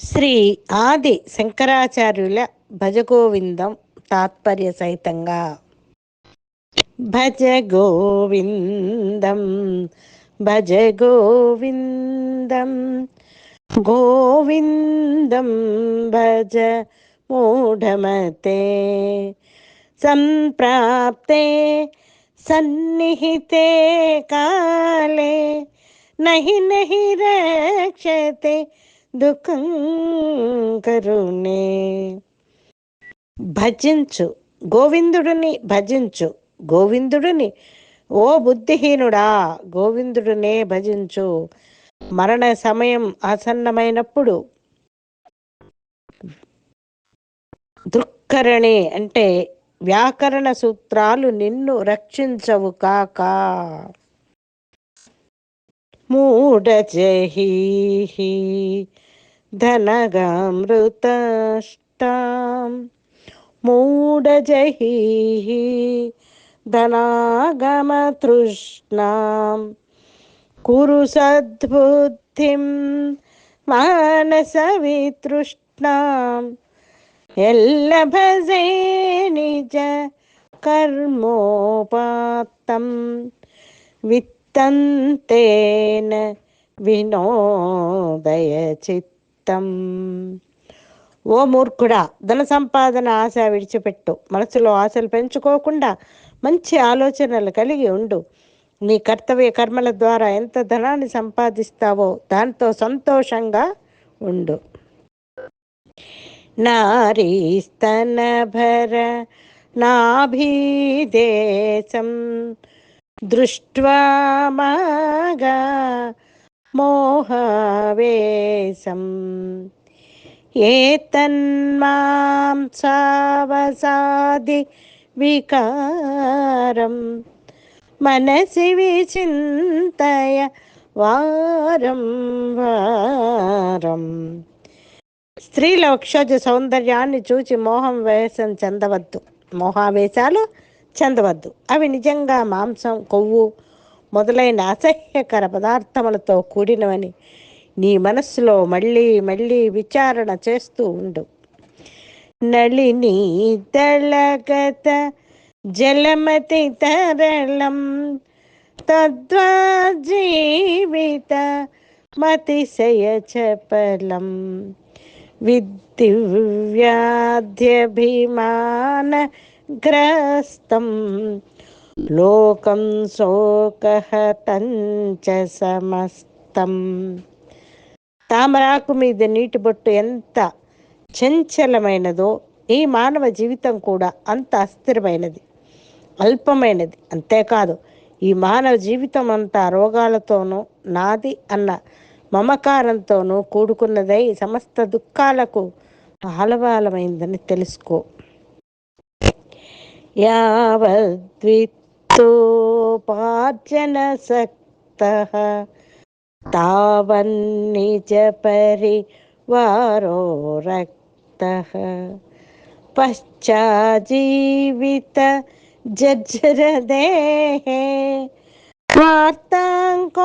శ్రీ ఆది శంకరాచార్యుల భజగోవిందం తాత్పర్య సహితంగా భజ గోవిందం భజ గోవిందం గోవిందం భజ మూఢమతే సంప్రాప్తే సన్నిహితే కాలే నహి నహి రక్షతే దుఃఖం కరుణే. భజించు గోవిందుడిని భజించు గోవిందుడిని ఓ బుద్ధిహీనుడా గోవిందుడినే భజించు. మరణ సమయం ఆసన్నమైనప్పుడు దృక్కరణి అంటే వ్యాకరణ సూత్రాలు నిన్ను రక్షించవు కాక. మూఢజహీ धनगामृतष्टां मूढजहीः धनागमतृष्णां कुरु सद्बुद्धिं मानसवितृष्णां यल्लभसे निज कर्मोपात्तं। वित्तन्तेन विनोदयचित्। చిత్తం ఓ మూర్ఖుడా ధన సంపాదన ఆశ విడిచిపెట్టు. మనసులో ఆశలు పెంచుకోకుండా మంచి ఆలోచనలు కలిగి ఉండు. నీ కర్తవ్య కర్మల ద్వారా ఎంత ధనాన్ని సంపాదిస్తావో దాంతో సంతోషంగా ఉండు. నారీస్తనభర నాభీదేశం దృష్ట్వా మాగా మోహవేశం. ఏతన్మాం సావసాది వికారం. మనసి విచింతయ వారం వారం. స్త్రీల వక్షోజ సౌందర్యాన్ని చూచి మోహం వేషం చెందవద్దు. మోహావేశాలు చెందవద్దు. అవి నిజంగా మాంసం కొవ్వు మొదలైన అసహ్యకర పదార్థములతో కూడినవని నీ మనస్సులో మళ్ళీ మళ్ళీ విచారణ చేస్తూ ఉండు. నళిని దళగత జలమతి తరళం తద్వా జీవిత మతిశయ చపలం. విద్దివ్యాధ్యభిమాన గ్రస్తం లోకం శోకహతంచ సమస్తం. తామరాకు మీద నీటి బొట్టు ఎంత చంచలమైనదో ఈ మానవ జీవితం కూడా అంత అస్థిరమైనది అల్పమైనది. అంతేకాదు ఈ మానవ జీవితం అంతా రోగాలతోనూ నాది అన్న మమకారంతోనూ కూడుకున్నదై సమస్త దుఃఖాలకు ఆలవాలమైందని తెలుసుకో. యావద్విత్తోపార్జన సక్త తావన్నిజ పరివారో రక్త పశ్చాజీవిత జర్జర వార్తాంకోపిన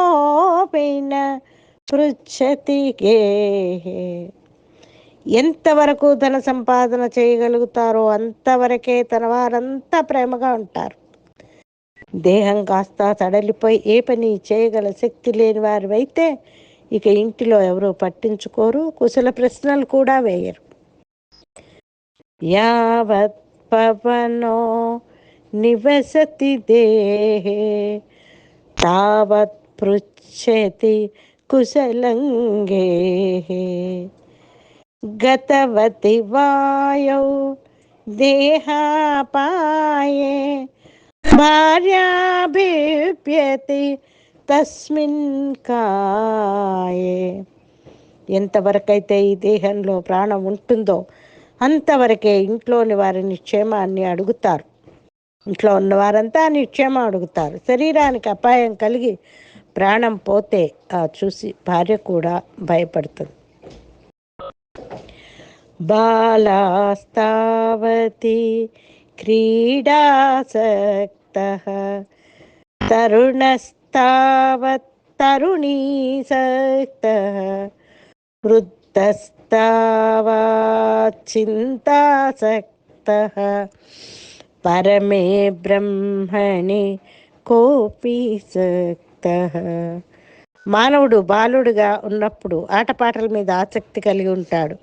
పృచ్చతి గేహే ఎంతవరకు ధన సంపాదన చేయగలుగుతారో అంతవరకే తన వారంతా ప్రేమగా ఉంటారు. దేహం కాస్త సడలిపోయి ఏ పని చేయగల శక్తి లేని వారివైతే ఇక ఇంటిలో ఎవరు పట్టించుకోరు కుశల ప్రశ్నలు కూడా వేయరు. యావత్ పవనో నివసతి దేహే తావత్ పృచ్చతి కుశలంగే. గతవతి వాయౌ దేహాపాయే భార్యాభిప్యతి తస్మిన్ కాయే ఎంతవరకైతే ఈ దేహంలో ప్రాణం ఉంటుందో అంతవరకే ఇంట్లోని వారి నిక్షేమాన్ని అడుగుతారు. ఇంట్లో ఉన్నవారంతా నిక్షేమం అడుగుతారు. శరీరానికి అపాయం కలిగి ప్రాణం పోతే ఆ చూసి భార్య కూడా భయపడుతుంది. బాలాస్తావతి క్రీడాసక్త తరుణస్తావత్ తరుణీసక్త వృద్ధ చింతాసక్త పరమే బ్రహ్మణి కోపి సక్త మానవుడు బాలుడుగా ఉన్నప్పుడు ఆటపాటల మీద ఆసక్తి కలిగి ఉంటాడు.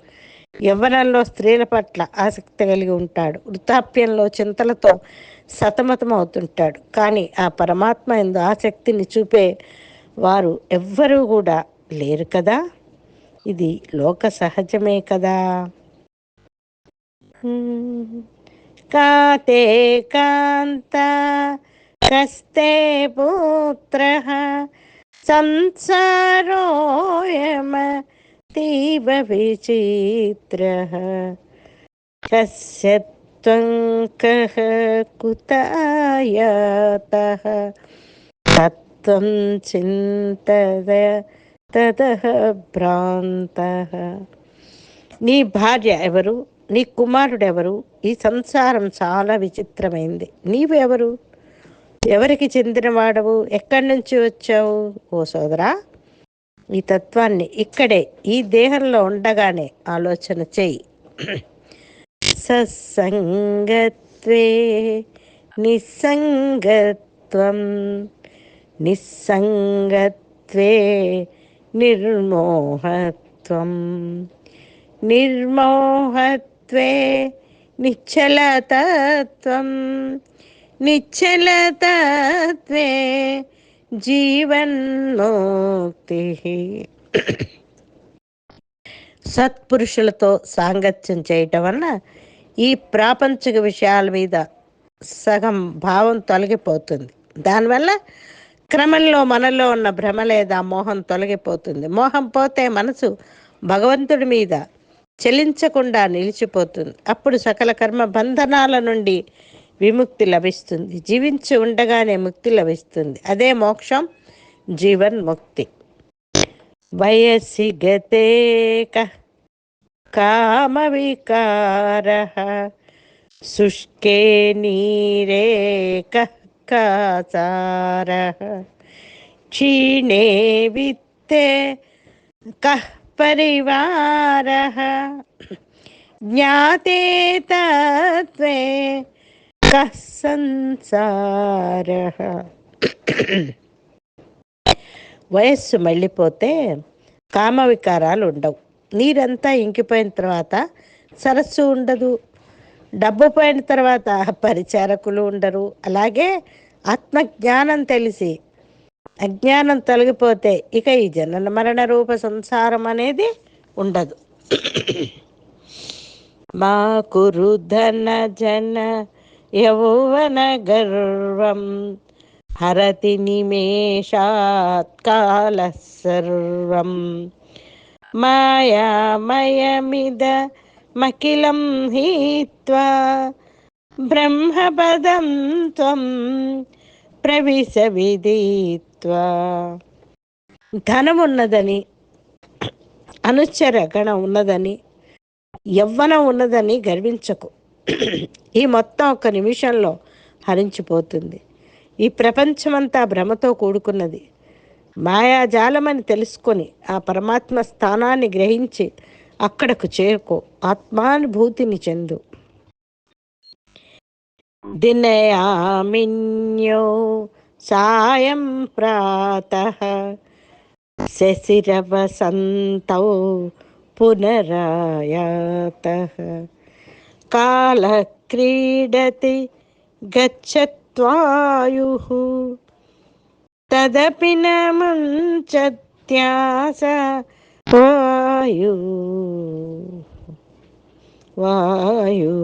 యవ్వనంలో స్త్రీల పట్ల ఆసక్తి కలిగి ఉంటాడు వృద్ధాప్యంలో చింతలతో సతమతం అవుతుంటాడు కానీ ఆ పరమాత్మ ఎందు ఆసక్తిని చూపే వారు ఎవ్వరూ కూడా లేరు కదా? ఇది లోక సహజమే కదా? కాతే కాంత కస్తే పుత్ర సంసారోయమ తీవ విచిత్ర కస్య కుతాయాతః తత్వం చింతద తదహ భ్రాంతః నీ భార్య ఎవరు? నీ కుమారుడు ఎవరు? ఈ సంసారం చాలా విచిత్రమైంది. నీవు ఎవరు? ఎవరికి చెందినవాడవు? ఎక్కడి నుంచి వచ్చావు? ఓ సోదరా! ఈ తత్వాన్ని ఇక్కడే ఈ దేహంలో ఉండగానే ఆలోచన చెయ్యి సత్సంగత్వే నిస్సంగత్వం నిస్సంగత్వే నిర్మోహత్వం. నిర్మోహత్వే నిశ్చలతత్వం నిశ్చలతత్వే జీవన్ముక్తి. సత్పురుషులతో సాంగత్యం చేయటం వలన ఈ ప్రాపంచిక విషయాల మీద సగం భావం తొలగిపోతుంది. దానివల్ల క్రమంలో మనలో ఉన్న భ్రమ లేదా మోహం తొలగిపోతుంది. మోహం పోతే మనసు భగవంతుడి మీద చెలించకుండా నిలిచిపోతుంది. అప్పుడు సకల కర్మ బంధనాల నుండి విముక్తి లభిస్తుంది. జీవించి ఉండగానే ముక్తి లభిస్తుంది. అదే మోక్షం జీవన్ ముక్తి. వయసి గతే కామ వికార శుష్కే నీరే కాచార క్షీణే విత్తే కః పరివార జ్ఞాతే తత్వే కః సంసార వయస్సు మళ్ళీపోతే కామ వికారాలు ఉండవు. నీరంతా ఇంకిపోయిన తర్వాత సరస్సు ఉండదు. డబ్బు పోయిన తర్వాత పరిచారకులు ఉండరు. అలాగే ఆత్మజ్ఞానం తెలిసి అజ్ఞానం తొలగిపోతే ఇక ఈ జనన మరణ రూప సంసారం అనేది ఉండదు. మా కురుధన జన యౌవన గర్వం హరతి నిమేషాత్కాల సర్వం మాయామయమిద మకిలం హీత్వా బ్రహ్మపదం త్వం ప్రవిశ విదిత్వా. ధనం ఉన్నదని అనుచర గణం ఉన్నదని యవ్వనం ఉన్నదని గర్వించకు. ఈ మొత్తం ఒక నిమిషంలో హరించిపోతుంది. ఈ ప్రపంచమంతా భ్రమతో కూడుకున్నది. మాయాజాలమని తెలుసుకొని ఆ పరమాత్మ స్థానాన్ని గ్రహించి అక్కడకు చేరుకో. ఆత్మానుభూతిని చెందు. దినయామిన్యో సాయం ప్రాత శశిరవసంతౌ పునరాయాత కాలక్రీడతి గచ్చత్వాయు తదపి న ముంచత్యాస వాయు వాయు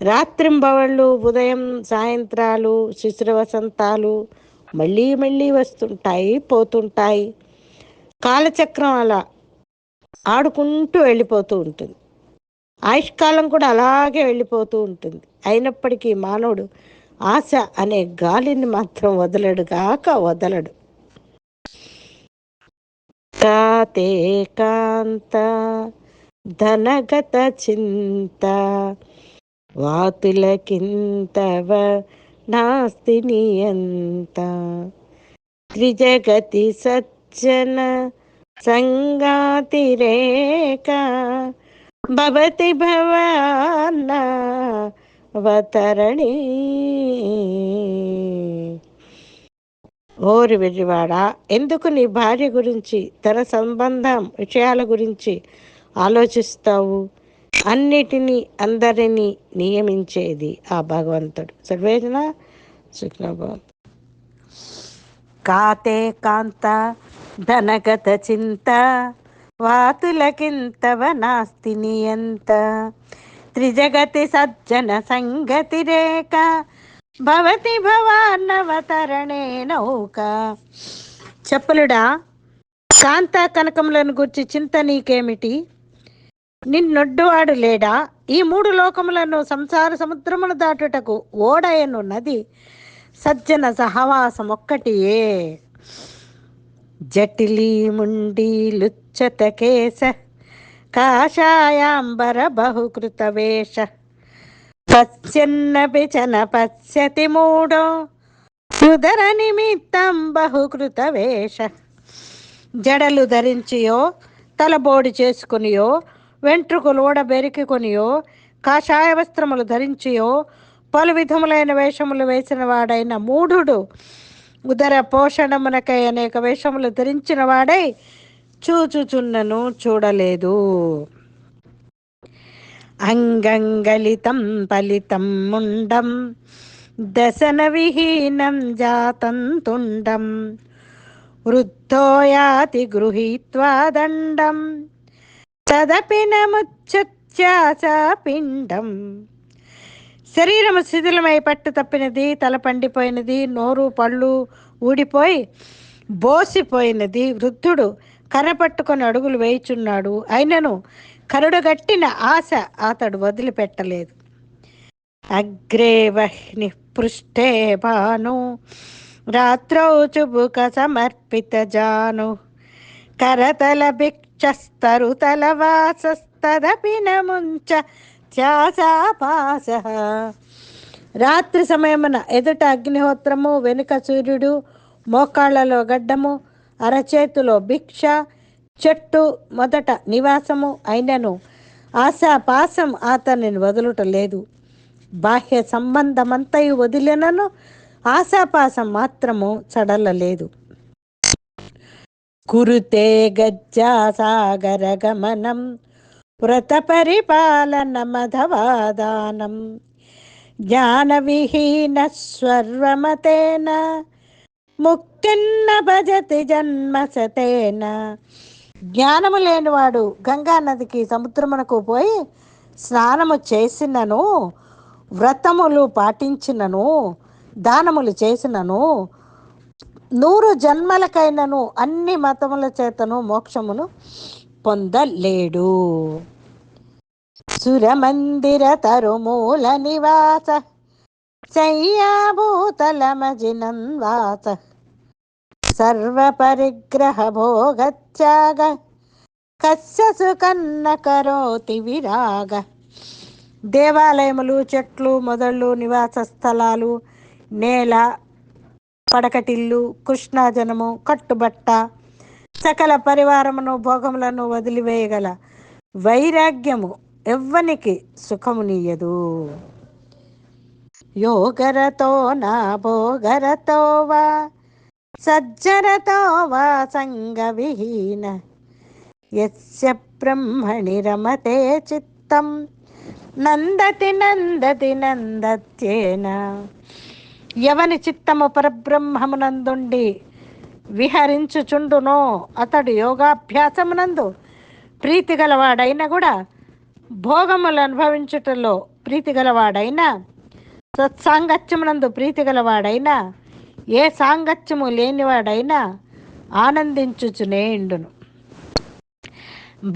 రాత్రింబవళ్ళు ఉదయం సాయంత్రాలు శిశుర వసంతాలు మళ్ళీ మళ్ళీ వస్తుంటాయి పోతుంటాయి. కాలచక్రం అలా ఆడుకుంటూ వెళ్ళిపోతూ ఉంటుంది. ఆయుష్కాలం కూడా అలాగే వెళ్ళిపోతూ ఉంటుంది. అయినప్పటికీ మానవుడు ఆశ అనే గాలిని మాత్రం వదలడు కాక వదలడు. కాతే కాంత ధనగత చింత వాతులకింతవ నాస్తి నియంత. త్రిజగతి సజ్జన సంగాతిరేక భవతి భవాన్న ఓరి విజయవాడ ఎందుకు నీ భార్య గురించి తన సంబంధం విషయాల గురించి ఆలోచిస్తావు? అన్నిటినీ అందరినీ నియమించేది ఆ భగవంతుడు. సర్వేజన శుక్లభవం కాతే కాంత ధనగత చింత వాతులకింతవ నాస్తి నియంత త్రిజగతి సజ్జన సంగతి రేఖ భవతి భవాన్నవతరణే నౌక. చెప్పులుడా? కాంతా కనకములను గుర్చి చింత నీకేమిటి? నిన్నొడ్డువాడు లేడా? ఈ మూడు లోకములను సంసార సముద్రమును దాటుటకు ఓడయను నది సజ్జన సహవాసం ఒక్కటియే జటిలీ ముండి కేశ కాషాయాంబర బహుకృత వేష పశ్యన్నపి చన పశ్యతి మూడో సుధర నిమిత్తం బహుకృత వేష జడలు ధరించియో తలబోడి చేసుకునియో వెంట్రుకలు ఓడబెరికికొనియో కాషాయ వస్త్రములు ధరించియో పలు విధములైన వేషములు వేసిన వాడైన మూఢుడు. ఉదర పోషణమునకై అనేక వేషములు ధరించిన వాడై చూచుచున్నను చూడలేదు. అంగంగలితం ఫలితం ముండం దశన విహీనం జాతం తుండం వృద్ధో యాతి గృహీత్వా దండం తదపి పిండం. శరీరము శిథిలమై పట్టు తప్పినది తల పండిపోయినది నోరు పళ్ళు ఊడిపోయి బోసిపోయినది. వృద్ధుడు కర్ర పట్టుకొని అడుగులు వేయుచున్నాడు. అయినను కరుడుగట్టిన ఆశ అతడు వదిలిపెట్టలేదు. అగ్రే వహ్ని పృష్ఠే భాను రాత్రౌ చుబుక సమర్పిత జాను. కరతల భిక్షస్తరుతల వాసస్తదపిన ముంచ ధ్యాసాపాస రాత్రి సమయమున ఎదుట అగ్నిహోత్రము వెనుక సూర్యుడు మోకాళ్ళలో గడ్డము అరచేతిలో భిక్ష చెట్టు మొదట నివాసము అయినను. ఆశాపాసం అతనిని వదులుట లేదు బాహ్య సంబంధమంతయు వదిలినను ఆశాపాసం మాత్రము చడలలేదు. కురుతే గజ్జా సాగర గమనం వ్రత పరిపాలన మధవాదానం. జ్ఞాన విహీన స్వర్వమతేన. ముక్తిన్న భజతి జన్మసతేన జ్ఞానము లేనివాడు గంగా నదికి సముద్రమునకు పోయి స్నానము చేసినను వ్రతములు పాటించినను దానములు చేసినను నూరు జన్మలకైనను అన్ని మతముల చేతను మోక్షమును పొందలేడు. సురమందిర తరుమూల నివాస శయ్యాభూతలమజినన్వాస సర్వపరిగ్రహ భోగత్యాగ కస్య సుకన్న కరోతి విరాగ. దేవాలయములు చెట్లు మొదళ్ళు నివాస స్థలాలు నేల పడకటిల్లు కృష్ణాజనము కట్టుబట్ట సకల పరివారమును భోగములను వదిలివేయగల వైరాగ్యము ఎవ్వనికి సుఖమునియదు యోగరతో నా భోగరతో వా సజ్జరతో వా సంగవిహీన యస్య బ్రహ్మణి రమతే చిత్తం నందతి నందతి నందత్యేన. ఎవని చిత్తము పరబ్రహ్మమునందుండి విహరించుచుండునో. అతడు యోగాభ్యాసమునందు ప్రీతి గలవాడైనా కూడా భోగములు అనుభవించుటలో ప్రీతి గలవాడైనా సత్సాంగత్యమునందు ప్రీతి గలవాడైనా ఏ సాంగత్యము లేనివాడైనా ఆనందించుచునే ఇండును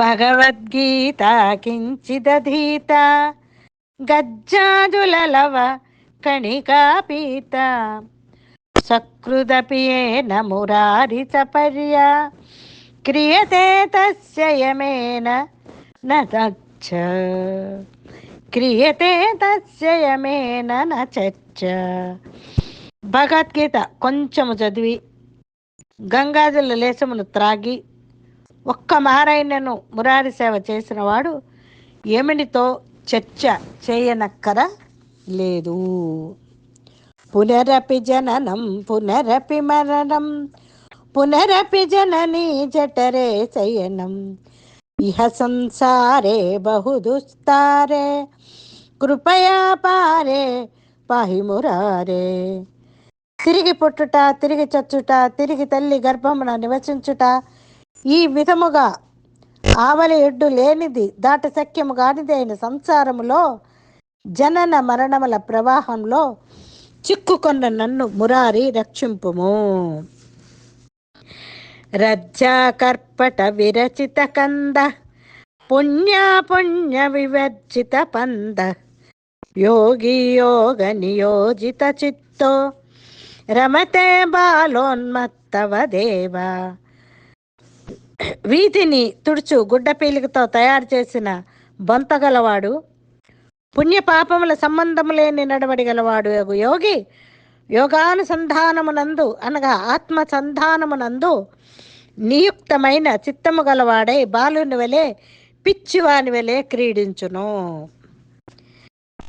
భగవద్గీత కించిదధీత గజ్జాజులలవ కణికాపీత సకృదపియేన మురారిచపర్య క్రియతే తస్య యమేన నచ్చ క్రియతే తస్య యమేన భగవద్గీత కొంచెము చదివి గంగాజల లేసమును త్రాగి ఒక్క మారైనను మురారి సేవ చేసిన వాడు యమునితో చర్చ చేయనక్కర లేదు. పునరపి జననం పునరపి మరణం పునరపి జననీ జఠరే శయనం. ఇహ సంసారే బహుదుస్తారే కృపయా పారే పాహి మురారే తిరిగి పుట్టుట తిరిగి చచ్చుట తిరిగి తల్లి గర్భమున నివసించుట ఈ విధముగా ఆవలి ఎడ్డు లేనిది దాట సఖ్యము కానిది అయిన సంసారములో జనన మరణముల ప్రవాహంలో చిక్కుకొన్న నన్ను మురారి రక్షింపుము. రజ్జాకర్పట విరచిత కంద పుణ్యాపుణ్య వివర్జిత పంద. యోగి యోగ నియోజిత చిత్తో రమతే బాలోన్మత్తవ దేవ. వీధిని తుడుచు గుడ్డ పీలికతో తయారు చేసిన బొంతగలవాడు పుణ్యపాపముల సంబంధము లేని నడవడి గలవాడు యోగి. యోగానుసంధానమునందు అనగా ఆత్మసంధానమునందు నియుక్తమైన చిత్తము గలవాడై బాలుని వలె పిచ్చివాని వలె క్రీడించును.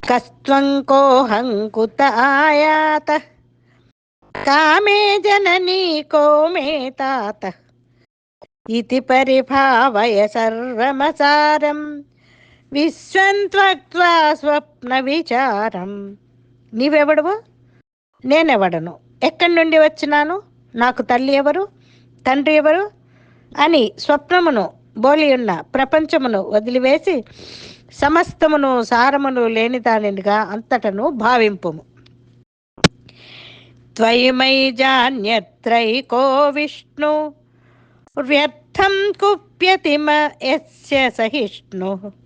కస్త్వం కోహంకుత ఆయాత కామే జననీ కోమే తాత. ఇతి పరిభావయ సర్వమసారం. విశ్వంత్వత్వా స్వప్న విచారం నీవెవడవు? నేనెవడను? ఎక్కడి నుండి వచ్చినాను? నాకు తల్లి ఎవరు? తండ్రి ఎవరు? అని స్వప్నమును బోలి ఉన్న ప్రపంచమును వదిలివేసి సమస్తమును సారమును లేని దానినిగా అంతటను భావింపుము. త్వయిమై జాన్యత్రైకో విష్ణు వ్యర్థం కుప్యతిమ యస్య సహిష్ణు.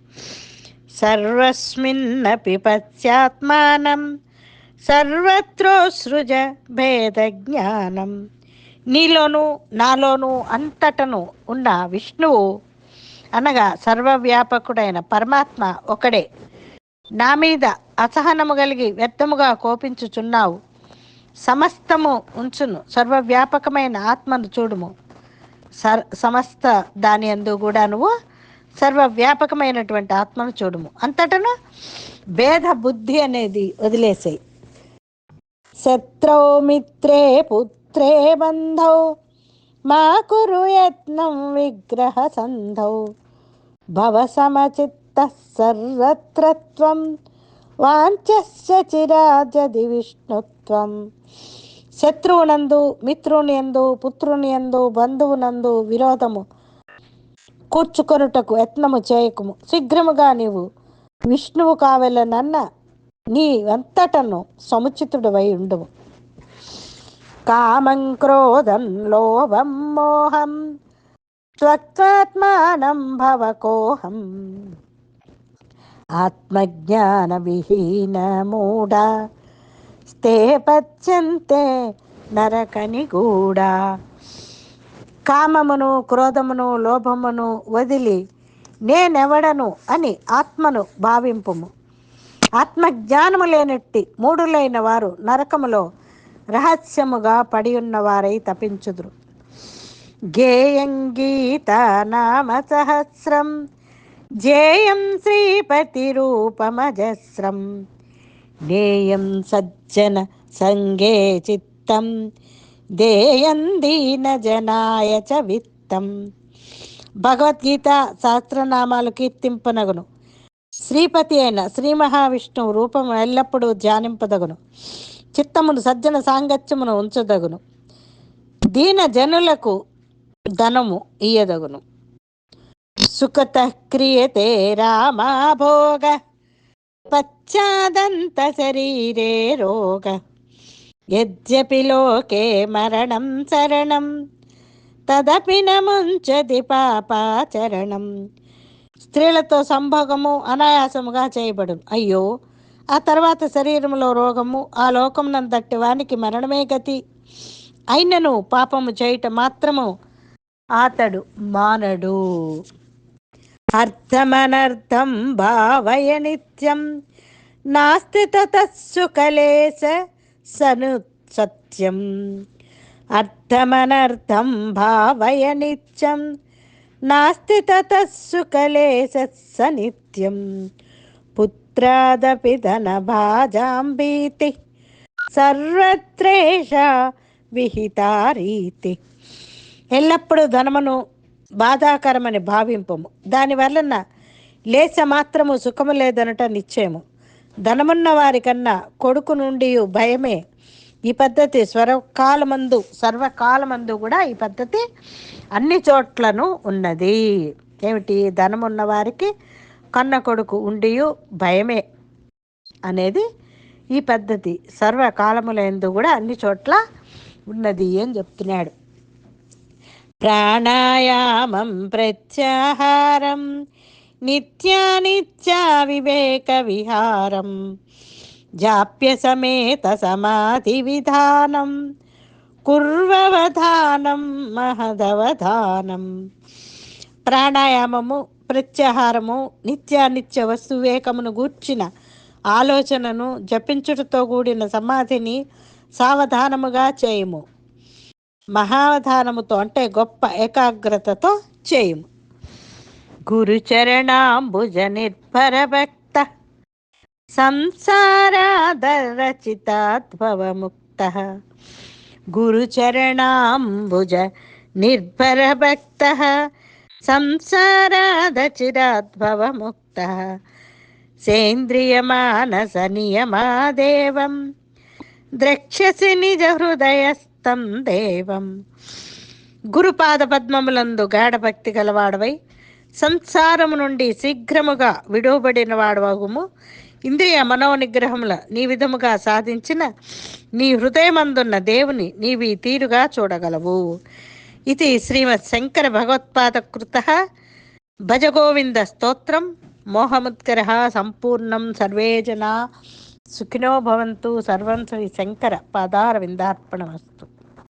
సర్వస్మిన్నపి పశ్చాత్మానం సర్వత్రోసృజ భేద జ్ఞానం నీలోను నాలోను అంతటను ఉన్న విష్ణువు అనగా సర్వవ్యాపకుడైన పరమాత్మ ఒకడే. నా మీద అసహనము కలిగి వ్యర్థముగా కోపించుచున్నావు. సమస్తము ఉంచును సర్వవ్యాపకమైన ఆత్మను చూడుము. సర్ సమస్త దాని అందు కూడా నువ్వు సర్వవ్యాపకమైనటువంటి ఆత్మను చూడుము. అంతటను భేద బుద్ధి అనేది వదిలేసాయి. శత్రౌ మిత్రే పుత్రే బంధౌ మా కురు యత్నం విగ్రహ సంధౌ. భవ సమచిత్త సర్వత్రత్వం వాంఛస్య చిరాజది విష్ణుత్వం. శత్రువునందు మిత్రుని ఎందు పుత్రుని ఎందు బంధువునందు విరోధము కూర్చుకొనుటకు యత్నము చేయకుము. శీఘ్రముగా నీవు విష్ణువు కావలనన్న నీ అంతటను సముచితుడవై ఉండవు కామం క్రోధం లోభం మోహం స్వత్వాత్మానం భవకోహం ఆత్మజ్ఞాన విహీన మూఢ స్తే పచ్యంతే నరకని గూడా కామమును క్రోధమును లోభమును వదిలి నేనెవడను అని ఆత్మను భావింపుము. ఆత్మజ్ఞానము లేనట్టి మూడులైన వారు నరకములో రహస్యముగా పడి ఉన్నవారై తపించుదురు. గేయం గీత నామ సహస్రం జేయం శ్రీపతి రూపమజస్రం. నేయం సజ్జన సంగే చిత్తం దేయం దీన జనాయ చ విత్తం. భగవద్గీత సహస్రనామాలు కీర్తింపనగును. శ్రీపతి అయిన శ్రీ మహావిష్ణువు రూపము ఎల్లప్పుడూ ధ్యానింపదగును. చిత్తమును సజ్జన సాంగత్యమును ఉంచదగును. దీన జనులకు ధనము ఇయ్యదగును. సుఖత క్రియతే రామాభోగ పశ్చాదంత శరీరే రోగ. యద్యపి లోకే మరణం శరణం. తదపి నముంచది పాపాచరణం. స్త్రీలతో సంభోగము అనాయాసముగా చేయబడును. అయ్యో ఆ తర్వాత శరీరంలో రోగము ఆ లోకమునందట్టి వానికి మరణమే గతి. అయినను పాపము చేయుట మాత్రము అతడు మానడు. అర్థమనర్థం భావయ నిత్యం. నాస్తి తతస్సు కలేశ సను సత్యం అర్థమనర్థం భావయ నిత్యం నాస్తి తతస్సుకలే నిత్యం పుత్రాదపి ధనభాజాంబీతి సర్వత్రేష విహితారీతి ఎల్లప్పుడూ ధనమును బాధాకరమని భావింపము. దాని వలన లేస మాత్రము సుఖము లేదనట నిశ్చయము. ధనమున్న వారికన్నా కొడుకు నుండి భయమే. ఈ పద్ధతి స్వరకాలమందు సర్వకాలమందు కూడా ఈ పద్ధతి అన్ని చోట్లను ఉన్నది. ఏమిటి? ధనమున్న వారికి కన్న కొడుకు ఉండి భయమే అనేది ఈ పద్ధతి సర్వకాలములందు కూడా అన్ని చోట్ల ఉన్నది అని చెప్తున్నాడు. ప్రాణాయామం ప్రత్యాహారం నిత్యానిత్యా వివేక విహారం జాప్య సమేత సమాధి విధానం కుర్వవధానం మహదవధానం. ప్రాణాయామము ప్రత్యాహారము నిత్యానిత్య వస్తువేకమును గూర్చిన ఆలోచనను జపించుటతో కూడిన సమాధిని సావధానముగా చేయము. మహావధానముతో అంటే గొప్ప ఏకాగ్రతతో చేయము. గురుచరణాంబుజ నిర్భర భక్త సంసారాదరచితాద్భవముక్త. గురుచరణాంబుజ నిర్భర భక్త సంసారాదచిరాద్భవముక్త సేంద్రియమానస నియమాదేవం ద్రక్ష్యసి నిజ హృదయస్థం దేవం. గురుపాద పద్మములందు గాఢభక్తి గలవాడవై సంసారము నుండి శీఘ్రముగా విడువబడిన వాడవగుము ఇంద్రియ మనోనిగ్రహముల నీ విధముగా సాధించిన నీ హృదయమందున్న దేవుని నీవి తీరుగా చూడగలవు. ఇది శ్రీమత్ శంకర భగవత్పాద కృత భజగోవింద స్తోత్రం. మోహముద్గర సంపూర్ణం సర్వే జనా. సుఖినో భవంతు. సర్వం శ్రీ శంకర పాదార విందార్పణమస్తు